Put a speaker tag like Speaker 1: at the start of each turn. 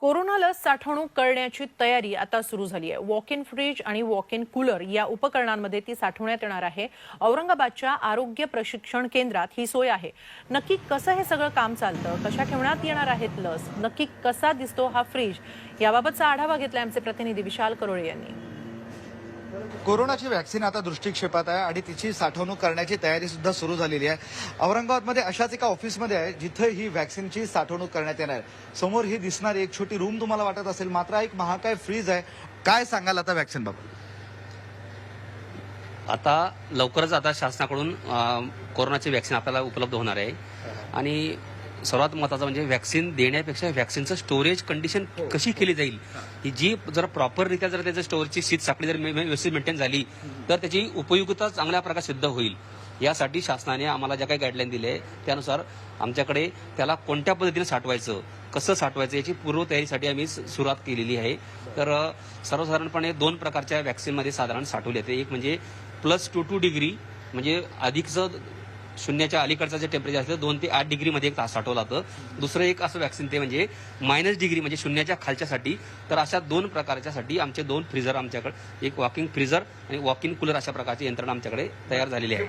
Speaker 1: Corona लस साठवणूक करण्याची तयारी आता सुरू झाली आहे. वॉक इन फ्रीज आणि वॉक इन कूलर या उपकरणांमध्ये ती साठवण्यात येणार आहे. औरंगाबादच्या आरोग्य प्रशिक्षण केंद्रात ही सोय आहे. नक्की कसं हे सगळं काम चालतं? कशा ठेवण्यात येणार आहेत लस? नक्की कसा दिसतो हा फ्रीज याबाबतचा आढावा घेतला आमचे प्रतिनिधी विशाल करोळे यांनी.
Speaker 2: कोरोनाची व्हॅक्सिन आता दृष्टिक्षेपात आहे आणि तिची साठवणूक करण्याची तयारी सुद्धा सुरू झालेली आहे. औरंगाबादमध्ये अशाच एका ऑफिसमध्ये आहे जिथे ही व्हॅक्सिनची साठवणूक करण्यात येणार आहे. समोर ही दिसणारी एक छोटी रूम तुम्हाला वाटत असेल मात्र एक महाकाय फ्रीज आहे. काय सांगाल आता व्हॅक्सिन बाबत?
Speaker 3: आता लवकरच आता शासनाकडून कोरोनाची व्हॅक्सिन आपल्याला उपलब्ध होणार आहे. आणि सर्वात महत्वाचं म्हणजे व्हॅक्सिन देण्यापेक्षा व्हॅक्सिनचं स्टोरेज कंडिशन कशी केली जाईल? ही. जी जर प्रॉपररित्या जर त्याचं स्टोरेजची शीत साखळी जर व्यवस्थित मेंटेन झाली तर त्याची उपयुक्तता चांगल्या प्रकारे सिद्ध होईल. यासाठी शासनाने आम्हाला ज्या काही गाईडलाईन दिली त्यानुसार आमच्याकडे त्याला कोणत्या पद्धतीने साठवायचं कसं साठवायचं याची पूर्वतयारीसाठी आम्ही सुरुवात केलेली आहे. तर सर्वसाधारणपणे दोन प्रकारच्या व्हॅक्सिनमध्ये साधारण साठवले येते एक म्हणजे प्लस टू टू डिग्री म्हणजे अधिकचं शून्याच्या अलीकडचं जे टेम्परेचर असतं दोन ते आठ डिग्रीमध्ये एक तास साठवलं जातं. दुसरं एक असं वॅक्सिन ते म्हणजे मायनस डिग्री म्हणजे शून्याच्या खालच्यासाठी. तर अशा दोन प्रकारच्यासाठी आमचे दोन फ्रीझर आमच्याकडे एक वॉकिंग फ्रीझर आणि वॉकिंग कूलर अशा प्रकारची यंत्रणा आमच्याकडे तयार झालेली आहे.